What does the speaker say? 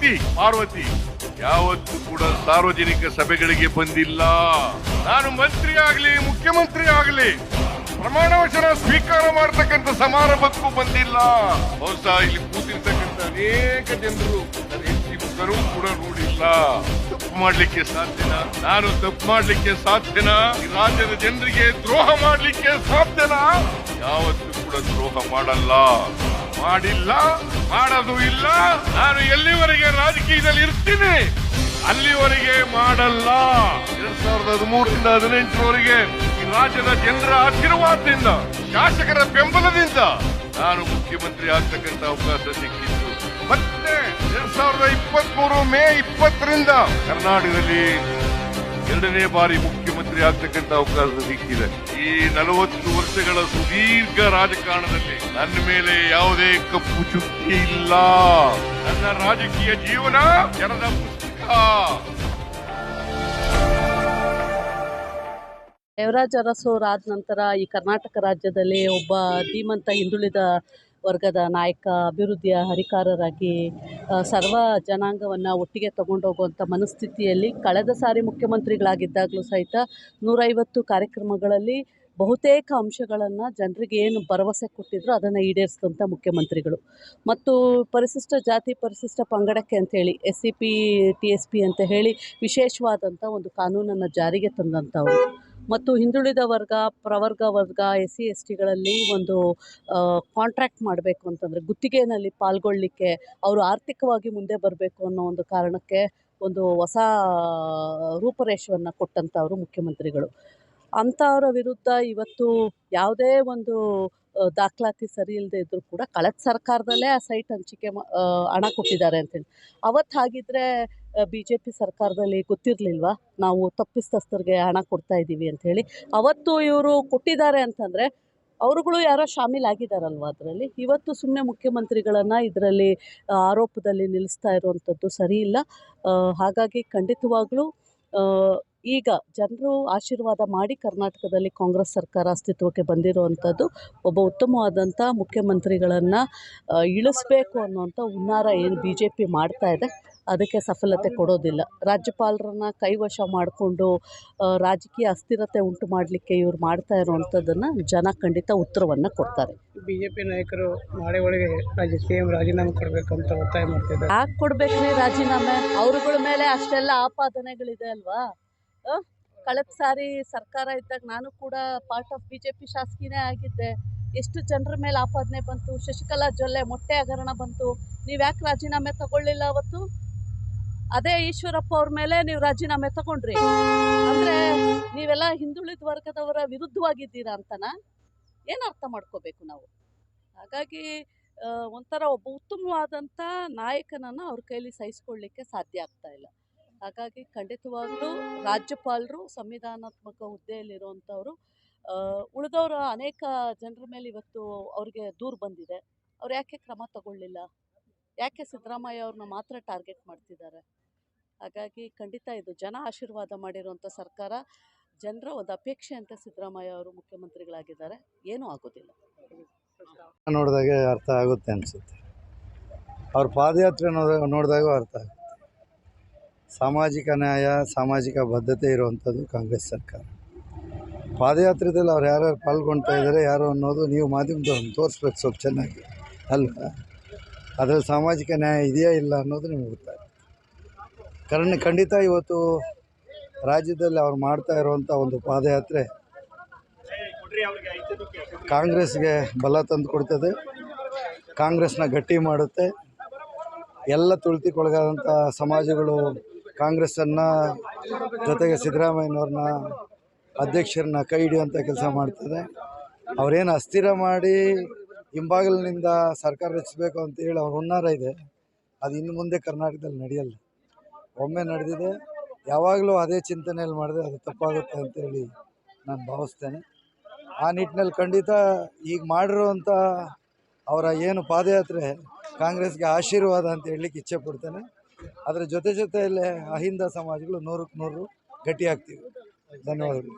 ಪಾರ್ವತಿ ಯಾವತ್ತೂ ಕೂಡ ಸಾರ್ವಜನಿಕ ಸಭೆಗಳಿಗೆ ಬಂದಿಲ್ಲ. ನಾನು ಮಂತ್ರಿ ಆಗಲಿ, ಮುಖ್ಯಮಂತ್ರಿ ಆಗಲಿ, ಪ್ರಮಾಣ ವಚನ ಸ್ವೀಕಾರ ಮಾಡತಕ್ಕಂತ ಸಮಾರಂಭಕ್ಕೂ ಬಂದಿಲ್ಲ. ಬಹುಶಃ ಇಲ್ಲಿ ಕೂತಿರ್ತಕ್ಕಂಥ ಅನೇಕ ಜನರು ಹೆಂಡತಿ ಕೂಡ ನೋಡಿಲ್ಲ. ತಪ್ಪು ಮಾಡ್ಲಿಕ್ಕೆ ಸಾಧ್ಯನಾ? ನಾನು ತಪ್ಪು ಮಾಡ್ಲಿಕ್ಕೆ ಸಾಧ್ಯನಾ? ರಾಜ್ಯದ ಜನರಿಗೆ ದ್ರೋಹ ಮಾಡ್ಲಿಕ್ಕೆ ಸಾಧ್ಯನಾ? ಯಾವತ್ತೂ ಕೂಡ ದ್ರೋಹ ಮಾಡಲ್ಲ. ಮಾಡಿಲ್ಲ, ಮಾಡೋದು ಇಲ್ಲ. ನಾನು ಎಲ್ಲಿವರೆಗೆ ರಾಜಕೀಯದಲ್ಲಿ ಇರ್ತೀನಿ? ಅಲ್ಲಿವರೆಗೆ ಮಾಡಲ್ಲ. ಎರಡ್ ಸಾವಿರದ ಹದಿಮೂರರಿಂದ ಹದಿನೆಂಟರವರೆಗೆ ಈ ರಾಜ್ಯದ ಜನರ ಆಶೀರ್ವಾದದಿಂದ, ಶಾಸಕರ ಬೆಂಬಲದಿಂದ ನಾನು ಮುಖ್ಯಮಂತ್ರಿ ಆಗ್ತಕ್ಕಂಥ ಅವಕಾಶ ಸಿಕ್ಕಿತ್ತು ಮತ್ತೆ ಎರಡ್ ಸಾವಿರದ ಇಪ್ಪತ್ತ್ ಮೂರು ಮೇ ಇಪ್ಪತ್ತರಿಂದ ಕರ್ನಾಟಕದಲ್ಲಿ ಎರಡನೇ ಬಾರಿ ಮುಖ್ಯಮಂತ್ರಿ ಆಗ್ತಕ್ಕಂತ ಅವಕಾಶ ಸಿಕ್ಕಿದೆ ಈ ನಲವತ್ತು ವರ್ಷಗಳ ಸುದೀರ್ಘ ರಾಜಕಾರಣದಲ್ಲಿ ನನ್ನ ಮೇಲೆ ಯಾವುದೇ ಕಪ್ಪು ಚುಕ್ಕಿ ಇಲ್ಲ. ನನ್ನ ರಾಜಕೀಯ ಜೀವನ ಜನದ ಪುಸ್ತಕ ದೇವರಾಜ ನಂತರ ಈ ಕರ್ನಾಟಕ ರಾಜ್ಯದಲ್ಲಿ ಒಬ್ಬ ಧೀಮಂತ ಹಿಂದುಳಿದ ವರ್ಗದ ನಾಯಕ, ಅಭಿವೃದ್ಧಿಯ ಹರಿಕಾರರಾಗಿ ಸರ್ವ ಜನಾಂಗವನ್ನು ಒಟ್ಟಿಗೆ ತಗೊಂಡೋಗುವಂಥ ಮನಸ್ಥಿತಿಯಲ್ಲಿ ಕಳೆದ ಸಾರಿ ಮುಖ್ಯಮಂತ್ರಿಗಳಾಗಿದ್ದಾಗಲೂ ಸಹಿತ ನೂರೈವತ್ತು ಕಾರ್ಯಕ್ರಮಗಳಲ್ಲಿ ಬಹುತೇಕ ಅಂಶಗಳನ್ನು ಜನರಿಗೆ ಏನು ಭರವಸೆ ಕೊಟ್ಟಿದ್ರು ಅದನ್ನು ಈಡೇರಿಸಿದಂಥ ಮುಖ್ಯಮಂತ್ರಿಗಳು. ಮತ್ತು ಪರಿಶಿಷ್ಟ ಜಾತಿ, ಪರಿಶಿಷ್ಟ ಪಂಗಡಕ್ಕೆ ಅಂತೇಳಿ S C P, T S P ಅಂತ ಹೇಳಿ ವಿಶೇಷವಾದಂಥ ಒಂದು ಕಾನೂನನ್ನು ಜಾರಿಗೆ ತಂದಂಥವ್ರು ಮತ್ತು ಹಿಂದುಳಿದ ವರ್ಗ, ಪ್ರವರ್ಗ ವರ್ಗ ಎಸ್ ಸಿ ಎಸ್ ಟಿಗಳಲ್ಲಿ ಒಂದು ಕಾಂಟ್ರ್ಯಾಕ್ಟ್ ಮಾಡಬೇಕು ಅಂತಂದರೆ ಗುತ್ತಿಗೆನಲ್ಲಿ ಪಾಲ್ಗೊಳ್ಳಿಕ್ಕೆ ಅವರು ಆರ್ಥಿಕವಾಗಿ ಮುಂದೆ ಬರಬೇಕು ಅನ್ನೋ ಒಂದು ಕಾರಣಕ್ಕೆ ಒಂದು ಹೊಸ ರೂಪರೇಷವನ್ನು ಕೊಟ್ಟಂಥವರು ಮುಖ್ಯಮಂತ್ರಿಗಳು. ಅಂಥವರ ವಿರುದ್ಧ ಇವತ್ತು ಯಾವುದೇ ಒಂದು ದಾಖಲಾತಿ ಸರಿ ಇಲ್ಲದೆ ಇದ್ದರೂ ಕೂಡ ಕಳೆದ ಸರ್ಕಾರದಲ್ಲೇ ಆ ಸೈಟ್ ಹಂಚಿಕೆ ಹಣ ಕೊಟ್ಟಿದ್ದಾರೆ ಅಂತೇಳಿ. ಅವತ್ತು ಹಾಗಿದ್ರೆ ಬಿ ಜೆ ಪಿ ಸರ್ಕಾರದಲ್ಲಿ ಗೊತ್ತಿರಲಿಲ್ವಾ? ನಾವು ತಪ್ಪಿಸ್ತಸ್ಥರಿಗೆ ಹಣ ಕೊಡ್ತಾ ಇದ್ದೀವಿ ಅಂಥೇಳಿ. ಅವತ್ತು ಇವರು ಕೊಟ್ಟಿದ್ದಾರೆ ಅಂತಂದರೆ ಅವರುಗಳು ಯಾರೋ ಶಾಮೀಲಾಗಿದ್ದಾರಲ್ವ ಅದರಲ್ಲಿ? ಇವತ್ತು ಸುಮ್ಮನೆ ಮುಖ್ಯಮಂತ್ರಿಗಳನ್ನು ಇದರಲ್ಲಿ ಆರೋಪದಲ್ಲಿ ನಿಲ್ಲಿಸ್ತಾ ಇರುವಂಥದ್ದು ಸರಿ ಇಲ್ಲ. ಹಾಗಾಗಿ ಖಂಡಿತವಾಗಲೂ ಈಗ ಜನರು ಆಶೀರ್ವಾದ ಮಾಡಿ ಕರ್ನಾಟಕದಲ್ಲಿ ಕಾಂಗ್ರೆಸ್ ಸರ್ಕಾರ ಅಸ್ತಿತ್ವಕ್ಕೆ ಬಂದಿರುವಂಥದ್ದು, ಒಬ್ಬ ಉತ್ತಮವಾದಂಥ ಮುಖ್ಯಮಂತ್ರಿಗಳನ್ನು ಇಳಿಸ್ಬೇಕು ಅನ್ನುವಂಥ ಹುನ್ನಾರ ಏನು ಬಿ ಜೆ ಪಿ ಮಾಡ್ತಾ ಇದೆ. ಅದಕ್ಕೆ ಸಫಲತೆ ಕೊಡೋದಿಲ್ಲ. ರಾಜ್ಯಪಾಲರನ್ನ ಕೈವಶ ಮಾಡಿಕೊಂಡು ರಾಜಕೀಯ ಅಸ್ಥಿರತೆ ಉಂಟು ಮಾಡಲಿಕ್ಕೆ ಇವ್ರು ಮಾಡ್ತಾ ಇರುವಂಥದ್ದನ್ನು ಜನ ಖಂಡಿತ ಉತ್ತರವನ್ನು ಕೊಡ್ತಾರೆ. ಬಿಜೆಪಿ ನಾಯಕರು ನಾಳೆ ಒಳಗೆ ರಾಜ್ಯ ಸಿ ಎಂ ರಾಜೀನಾಮೆ ಕೊಡಬೇಕಂತ ಒತ್ತಾಯ ಮಾಡ್ತಿದ್ದಾರೆ. ಯಾಕೆ ಕೊಡ್ಬೇಕ್ರಿ ರಾಜೀನಾಮೆ? ಅವ್ರುಗಳ ಮೇಲೆ ಅಷ್ಟೆಲ್ಲ ಆಪಾದನೆಗಳಿದೆ ಅಲ್ವಾ? ಕಳೆದ ಸಾರಿ ಸರ್ಕಾರ ಇದ್ದಾಗ ನಾನು ಕೂಡ part of B J P ಶಾಸಕಿನೇ ಆಗಿದ್ದೆ. ಎಷ್ಟು ಜನರ ಮೇಲೆ ಆಪಾದನೆ ಬಂತು? ಶಶಿಕಲಾ ಜೊಲ್ಲೆ ಮೊಟ್ಟೆ ಹಗರಣ ಬಂತು. ನೀವು ಯಾಕೆ ರಾಜೀನಾಮೆ ತಗೊಳ್ಳಿಲ್ಲ ಅವತ್ತು? ಅದೇ ಈಶ್ವರಪ್ಪ ಅವ್ರ ಮೇಲೆ ನೀವು ರಾಜೀನಾಮೆ ತಗೊಂಡ್ರಿ. ಅಂದ್ರೆ ನೀವೆಲ್ಲ ಹಿಂದುಳಿದ ವರ್ಗದವರ ವಿರುದ್ಧವಾಗಿದ್ದೀರಾ ಅಂತನಾ? ಏನು ಅರ್ಥ ಮಾಡ್ಕೋಬೇಕು ನಾವು? ಹಾಗಾಗಿ ಒಂಥರ ಒಬ್ಬ ಉತ್ತಮವಾದಂಥ ನಾಯಕನನ್ನು ಅವ್ರ ಕೈಲಿ ಸಹಿಸ್ಕೊಳ್ಳಿಕ್ಕೆ ಸಾಧ್ಯ ಆಗ್ತಾ ಇಲ್ಲ. ಹಾಗಾಗಿ ಖಂಡಿತವಾಗ್ಲೂ ರಾಜ್ಯಪಾಲರು, ಸಂವಿಧಾನಾತ್ಮಕ ಹುದ್ದೆಯಲ್ಲಿರುವಂಥವ್ರು ಉಳಿದವರ ಅನೇಕ ಜನರ ಮೇಲೆ ಇವತ್ತು ಅವ್ರಿಗೆ ದೂರು ಬಂದಿದೆ. ಅವ್ರು ಯಾಕೆ ಕ್ರಮ ತಗೊಳ್ಳಿಲ್ಲ? ಯಾಕೆ ಸಿದ್ದರಾಮಯ್ಯ ಅವ್ರನ್ನ ಮಾತ್ರ ಟಾರ್ಗೆಟ್ ಮಾಡ್ತಿದ್ದಾರೆ? ಹಾಗಾಗಿ ಖಂಡಿತ ಇದು ಜನ ಆಶೀರ್ವಾದ ಮಾಡಿರುವಂಥ ಸರ್ಕಾರ, ಜನರ ಒಂದು ಅಪೇಕ್ಷೆ ಅಂತ ಸಿದ್ದರಾಮಯ್ಯ ಅವರು ಮುಖ್ಯಮಂತ್ರಿಗಳಾಗಿದ್ದಾರೆ. ಏನೂ ಆಗೋದಿಲ್ಲ. ನೋಡಿದಾಗೆ ಅರ್ಥ ಆಗುತ್ತೆ ಅನಿಸುತ್ತೆ. ಅವ್ರ ಪಾದಯಾತ್ರೆ ನೋಡಿದಾಗ ಅರ್ಥ ಆಗುತ್ತೆ. ಸಾಮಾಜಿಕ ನ್ಯಾಯ, ಸಾಮಾಜಿಕ ಬದ್ಧತೆ ಇರುವಂಥದ್ದು ಕಾಂಗ್ರೆಸ್ ಸರ್ಕಾರ. ಪಾದಯಾತ್ರೆದಲ್ಲಿ ಅವ್ರು ಯಾರ್ಯಾರು ಪಾಲ್ಗೊಳ್ತಾ ಇದ್ದಾರೆ, ಯಾರು ಅನ್ನೋದು ನೀವು ಮಾಧ್ಯಮದವ್ರನ್ನ ತೋರಿಸ್ಬೇಕು ಸ್ವಲ್ಪ ಚೆನ್ನಾಗಿ. ಅಲ್ವಾ? ಅದರಲ್ಲಿ ಸಾಮಾಜಿಕ ನ್ಯಾಯ ಇದೆಯಾ ಇಲ್ಲ ಅನ್ನೋದು ನಿಮ್ಗೆ ಗೊತ್ತಾಗುತ್ತೆ. ಕಾರಣ ಖಂಡಿತ ಇವತ್ತು ರಾಜ್ಯದಲ್ಲಿ ಅವ್ರು ಮಾಡ್ತಾ ಇರುವಂಥ ಒಂದು ಪಾದಯಾತ್ರೆ ಕಾಂಗ್ರೆಸ್ಗೆ ಬಲ ತಂದು ಕೊಡ್ತದೆ. ಕಾಂಗ್ರೆಸ್ನ ಗಟ್ಟಿ ಮಾಡುತ್ತೆ. ಎಲ್ಲ ತುಳಿತಿಕೊಳಗಾದಂಥ ಸಮಾಜಗಳು ಕಾಂಗ್ರೆಸ್ಸನ್ನು ಜೊತೆಗೆ ಸಿದ್ದರಾಮಯ್ಯನವ್ರನ್ನ ಅಧ್ಯಕ್ಷರನ್ನ ಕೈ ಹಿಡಿಯುವಂಥ ಕೆಲಸ ಮಾಡ್ತದೆ. ಅವರೇನು ಅಸ್ಥಿರ ಮಾಡಿ ಹಿಂಬಾಗಿಲಿನಿಂದ ಸರ್ಕಾರ ರಚಿಸಬೇಕು ಅಂತೇಳಿ ಅವ್ರ ಹುನ್ನಾರ ಇದೆ. ಅದು ಇನ್ನು ಮುಂದೆ ಕರ್ನಾಟಕದಲ್ಲಿ ನಡೆಯಲ್ಲ. ಒಮ್ಮೆ ನಡೆದಿದೆ, ಯಾವಾಗಲೂ ಅದೇ ಚಿಂತನೆಯಲ್ಲಿ ಮಾಡಿದ್ರೆ ಅದು ತಪ್ಪಾಗುತ್ತೆ ಅಂತೇಳಿ ನಾನು ಭಾವಿಸ್ತೇನೆ. ಆ ನಿಟ್ಟಿನಲ್ಲಿ ಖಂಡಿತ ಈಗ ಮಾಡಿರುವಂಥ ಅವರ ಏನು ಪಾದಯಾತ್ರೆ ಕಾಂಗ್ರೆಸ್ಗೆ ಆಶೀರ್ವಾದ ಅಂತ ಹೇಳಲಿಕ್ಕೆ ಇಚ್ಛೆ ಪಡ್ತೇನೆ. ಅದರ ಜೊತೆ ಜೊತೆಯಲ್ಲೇ ಅಹಿಂದ ಸಮಾಜಗಳು ನೂರಕ್ಕೆ ನೂರು ಗಟ್ಟಿಯಾಗ್ತೀವಿ. ಧನ್ಯವಾದಗಳು.